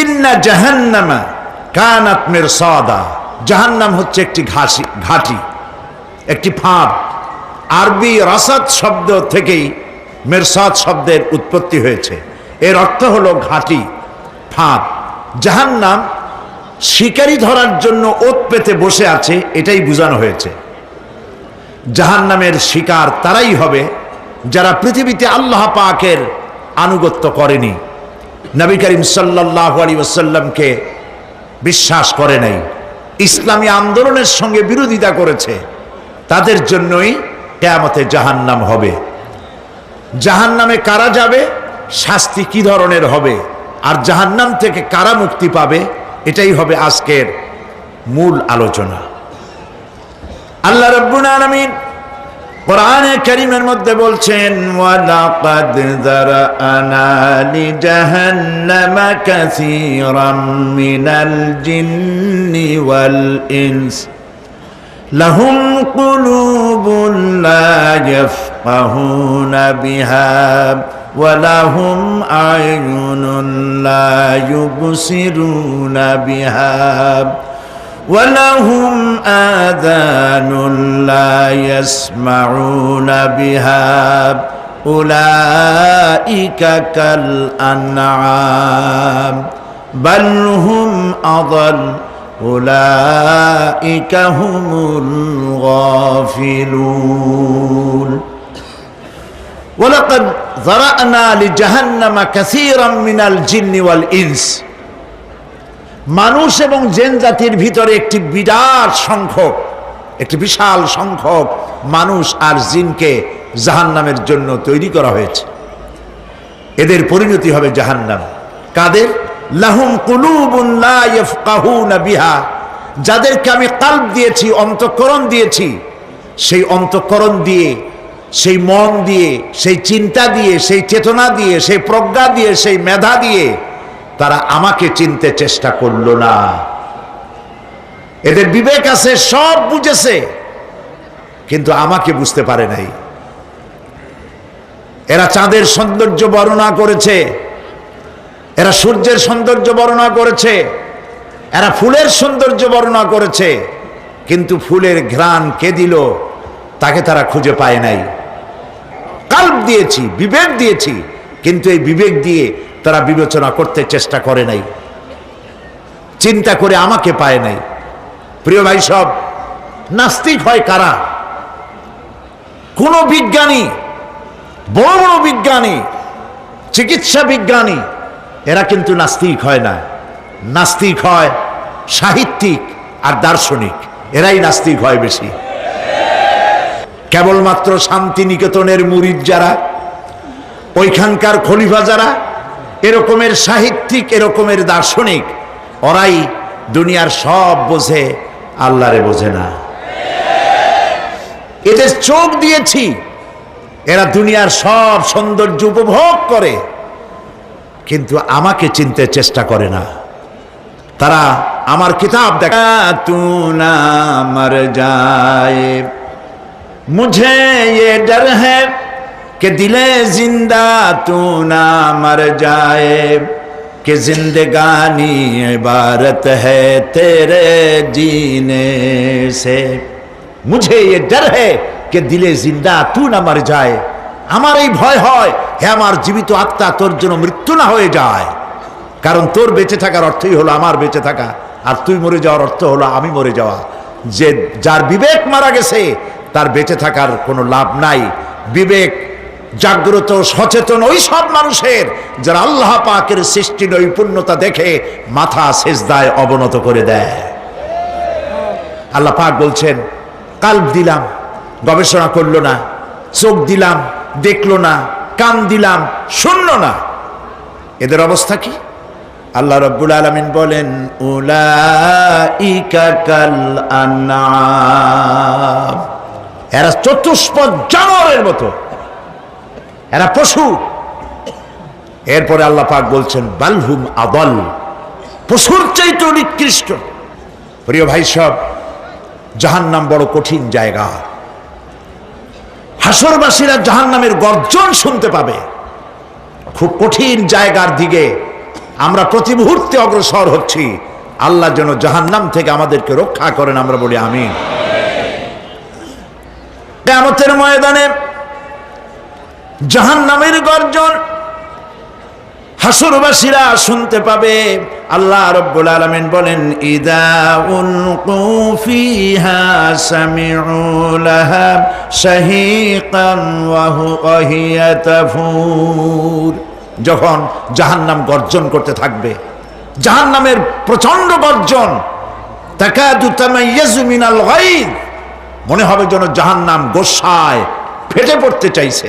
ইন্না জাহান্নামা কানাত মের সদা জাহান্নাম হচ্ছে একটি ঘাসি, ঘাটি, একটি ফাঁদ। আরবি রাসাদ শব্দ থেকেই মেরসাদ শব্দের উৎপত্তি হয়েছে। এর অর্থ হলো ঘাটি, ফাঁদ। জাহান্নাম শিকারি ধরার জন্য ওত পেতে বসে আছে, এটাই বোঝানো হয়েছে। জাহান্নামের শিকার তারাই হবে যারা পৃথিবীতে আল্লাহ পাকের আনুগত্য করেনি। নবী করিম সাল্লাহ আলী ওসাল্লামকে বিশ্বাস করে নাই। ইসলামী আন্দোলনের সঙ্গে বিরোধিতা করেছে। তাদের জন্যই কেয়ামতে জাহান্নাম হবে। জাহান্নামে কারা যাবে? শাস্তি কি ধরনের হবে? আর জাহান্নাম থেকে কারা মুক্তি পাবে? এটাই হবে আজকের মূল আলোচনা। আল্লাহ রব্বুল আলামিন কোরআনে করিমের মধ্যে বলছেন আনালি যারাআনা লিজাহান্নামা কাসীরাম মিনাল জিন্নি ওয়াল ইনস। লাহুম কুলুবুন লা ইয়াফকাহুনা বিহা ওয়ালাহুম আয়ুনুন লা ইউবসিরুনা বিহা। ولهم آذان لا يسمعون بها. أولئك كالأنعام بل هم أضل. أولئك هم الغافلون. ولقد ذرأنا لجهنم كثيرا من الجن والإنس. মানুষ এবং জেন জাতির ভিতরে একটি বিরাট সংখ্যক একটি বিশাল সংখ্যক মানুষ আর জিনকে জাহান্নামের জন্য তৈরি করা হয়েছে। এদের পরিণতি হবে জাহান্নাম। কাদের? লাহুম বিহা। যাদেরকে আমি কাল্ব দিয়েছি, অন্তঃকরণ দিয়েছি, সেই অন্তঃকরণ দিয়ে, সেই মন দিয়ে, সেই চিন্তা দিয়ে, সেই চেতনা দিয়ে, সেই প্রজ্ঞা দিয়ে, সেই মেধা দিয়ে তারা আমাকে চিনতে চেষ্টা করল না। এদের বিবেক আছে, সব বুঝেছে, কিন্তু আমাকে বুঝতে পারে নাই। এরা চাঁদের সৌন্দর্য বর্ণনা করেছে, এরা সূর্যের সৌন্দর্য বর্ণনা করেছে, এরা ফুলের সৌন্দর্য বর্ণনা করেছে, কিন্তু ফুলের ঘ্রাণ কে দিল, তাকে তারা খুঁজে পায় নাই। কাল্প দিয়েছি, বিবেক দিয়েছি, কিন্তু এই বিবেক দিয়ে তারা বিবেচনা করতে চেষ্টা করে নাই। চিন্তা করে আমাকে পায় নাই। প্রিয় ভাই সব, নাস্তিক হয় কারা? কোন বিজ্ঞানী, বড় বড় বিজ্ঞানী, চিকিৎসা বিজ্ঞানী, এরা কিন্তু নাস্তিক হয় না। নাস্তিক হয় সাহিত্যিক আর দার্শনিক, এরাই নাস্তিক হয় বেশি। কেবলমাত্র শান্তিনিকেতনের মুরিদ যারা, ওইখানকার খলিফা যারা এরকমের সাহিত্যিক এরকমের দার্শনিক ওরাই দুনিয়ার সব বোঝে আল্লাহরে বোঝে না এদের চোখ দিয়েছি এরা দুনিয়ার সব সৌন্দর্য উপভোগ করে কিন্তু আমাকে চিনতে চেষ্টা করে না তারা আমার কিতাব দেখা তু না মর যায় मुझे ये डर है কে দিলে জিন্দা তু না মর যায় কে زندگانی عبارت ہے تیرے جینے سے مجھے یہ ڈر ہے کہ دل زندہ تو যায় আমার এই ভয় হয় হে আমার জীবিত আত্মা তোর জন্য মৃত্যু না হয়ে যায় কারণ তোর বেঁচে থাকার অর্থই হলো আমার বেঁচে থাকা আর তুই মরে যাওয়ার অর্থ হলো, আমি মরে যাওয়া। যে, যার বিবেক মারা গেছে, তার বেঁচে থাকার কোনো লাভ নাই। বিবেক জাগ্রত সচেতন ওই সব মানুষের যারা আল্লাহ পাকের সৃষ্টি নৈপুণ্যতা দেখে মাথা সেজদায় অবনত করে দেয়। আল্লাহ পাক বলছেন কাল দিলাম, গবেষণা করল না, চোখ দিলাম, দেখল না, কান দিলাম, শুনল না। এদের অবস্থা কি? আল্লাহ রব্বুল আলমিন বলেন এরা চতুষ্পদ জানোয়ারের মতো। এরা পশু। এরপরে আল্লাহ পাক বলছেন বালহুম আদল। পশুর চাইতে নিকৃষ্ট। প্রিয় ভাই সব, জাহান্নাম বড় কঠিন জায়গা। হাসরবাসীরা জাহান্নামের গর্জন শুনতে পাবে। খুব কঠিন জায়গার দিকে আমরা প্রতি মুহূর্তে অগ্রসর হচ্ছি। আল্লাহ যেন জাহান্নাম থেকে আমাদেরকে রক্ষা করেন, আমরা বলি আমি ময়দানে জাহান্নামের গর্জন। হাসুরবাসীরা শুনতে পাবে। আল্লাহ রব্বুল আলামিন বলেন, ইদা উলকু ফিহা সামিউ শাহীকান ওয়া হিয়া যখন জাহান্নাম গর্জন করতে থাকবে, জাহান্নামের প্রচণ্ড গর্জন, তাকাদু তামাইয়াজু মনে হবে যেন জাহান্নাম গোসায় ফেটে পড়তে চাইছে।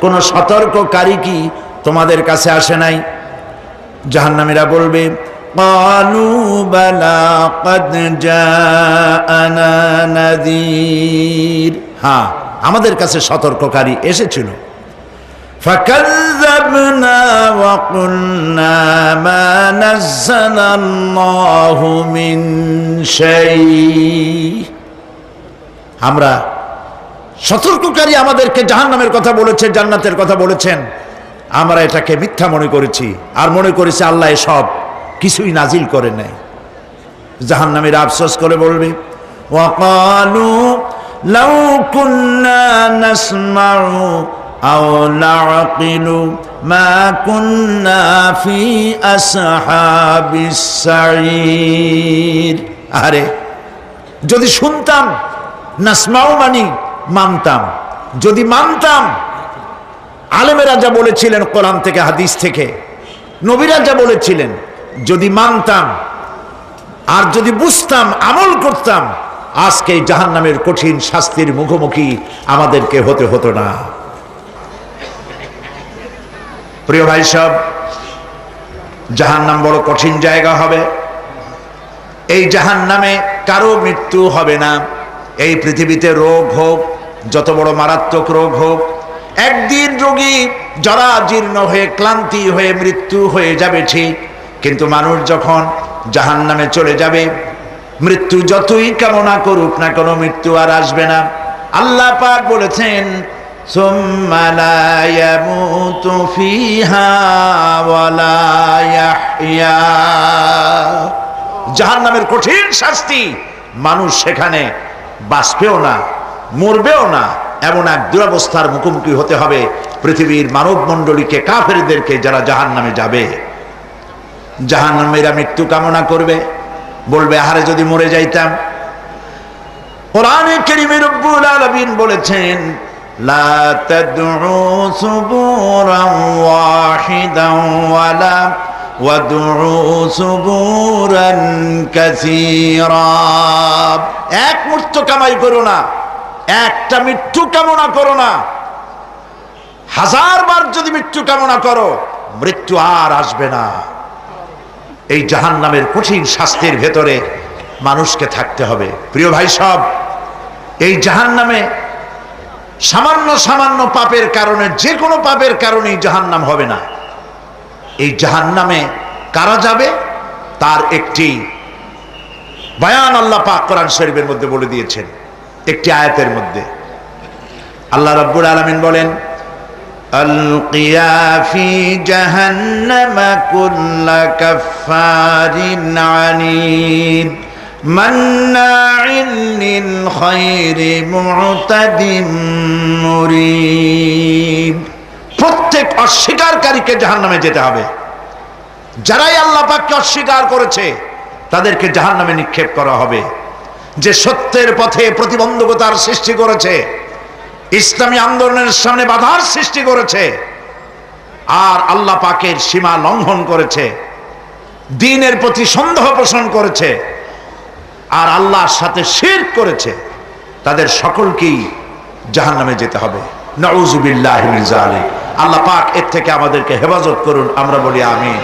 কোনো সতর্ককারী কি তোমাদের কাছে আসে নাই জাহান্নামীরা বলবে قالوا بلى قد جاءنا نذير হ্যাঁ আমাদের কাছে সতর্ককারী এসেছিল فكذبنا وقلنا ما نزل الله من شيء আমরা সতর্ককারী আমাদেরকে জাহান্নামের কথা বলেছে জান্নাতের কথা বলেছেন। আমরা এটাকে মিথ্যা মনে করেছি, আর মনে করেছি আল্লাহ সব কিছুই নাজিল করে নেয়। জাহান্নামের আফসোস করে বলবে লাউ মা আরে, যদি শুনতাম, নাসমাউ মানি মানতাম। যদি মানতাম, আলেমেরা যা বলেছিলেন কোরআন থেকে, হাদিস থেকে, নবীরা যা বলেছিলেন, যদি মানতাম, আর যদি বুঝতাম, আমল করতাম, আজকে জাহান নামের কঠিন শাস্তির মুখোমুখি আমাদেরকে হতে হতো না। প্রিয় ভাই সব জাহান নাম বড় কঠিন জায়গা হবে। এই জাহান নামে কারও মৃত্যু হবে না। এই পৃথিবীতে রোগ হোক যত বড় মারাত্মক রোগ হোক, একদিন রোগী জরা জীর্ণ হয়ে, ক্লান্তি হয়ে, মৃত্যু হয়ে যাবে ঠিক। কিন্তু মানুষ যখন জাহান নামে চলে যাবে, মৃত্যু যতই কামনা করুক না কোনো মৃত্যু আর আসবে না। আল্লাহ পাক বলেছেন জাহান নামের কঠিন শাস্তি মানুষ সেখানে বাঁচবেও না। মরবেও না এমন এক দুরবস্থার মুখোমুখি হতে হবে পৃথিবীর মানব মণ্ডলীকে কাফেরদেরকে যারা জাহান নামে যাবে জাহান নামেরা মৃত্যু কামনা করবে বলবে আহারে যদি মরে যাইতাম কোরআনে কেরিমে রব্বুল আলামিন বলেছেন লা তাদউ সুবুরান ওয়াহিদান ওয়ালা وادعوا سبورا كثيرا এক মৃত্যু কামাই করো না একটা মৃত্যু কামনা করো না। হাজার বার যদি মৃত্যু কামনা করো, মৃত্যু আর আসবে না। এই জাহান নামের কঠিন শাস্তির ভেতরে মানুষকে থাকতে হবে। প্রিয় ভাই সব, এই জাহান নামে সামান্য সামান্য পাপের কারণে যে কোনো পাপের কারণেই জাহান নাম হবে না। এই জাহান নামে কারা যাবে? তার একটি বয়ান আল্লাহ পাক কোরআন শরীফের মধ্যে বলে দিয়েছেন। একটি আয়াতের মধ্যে। আল্লাহ রব্বুল আলমিন বলেন প্রত্যেক অস্বীকারীকে জাহান নামে যেতে হবে। যারাই আল্লাপাককে অস্বীকার করেছে, তাদেরকে জাহান নামে নিক্ষেপ করা হবে। যে সত্যের পথে প্রতিবন্ধকতার সৃষ্টি করেছে, ইসলামী আন্দোলনের সামনে বাধার সৃষ্টি করেছে, আর আল্লাহ পাকের সীমা লঙ্ঘন করেছে, দিনের প্রতি সন্দেহ পোষণ করেছে, আর আল্লাহর সাথে শের করেছে, তাদের সকলকেই জাহান নামে যেতে হবে। নউজুবিল্লাহ আল্লাহ পাক এর থেকে আমাদেরকে হেফাজত করুন, আমরা বলি আমিন।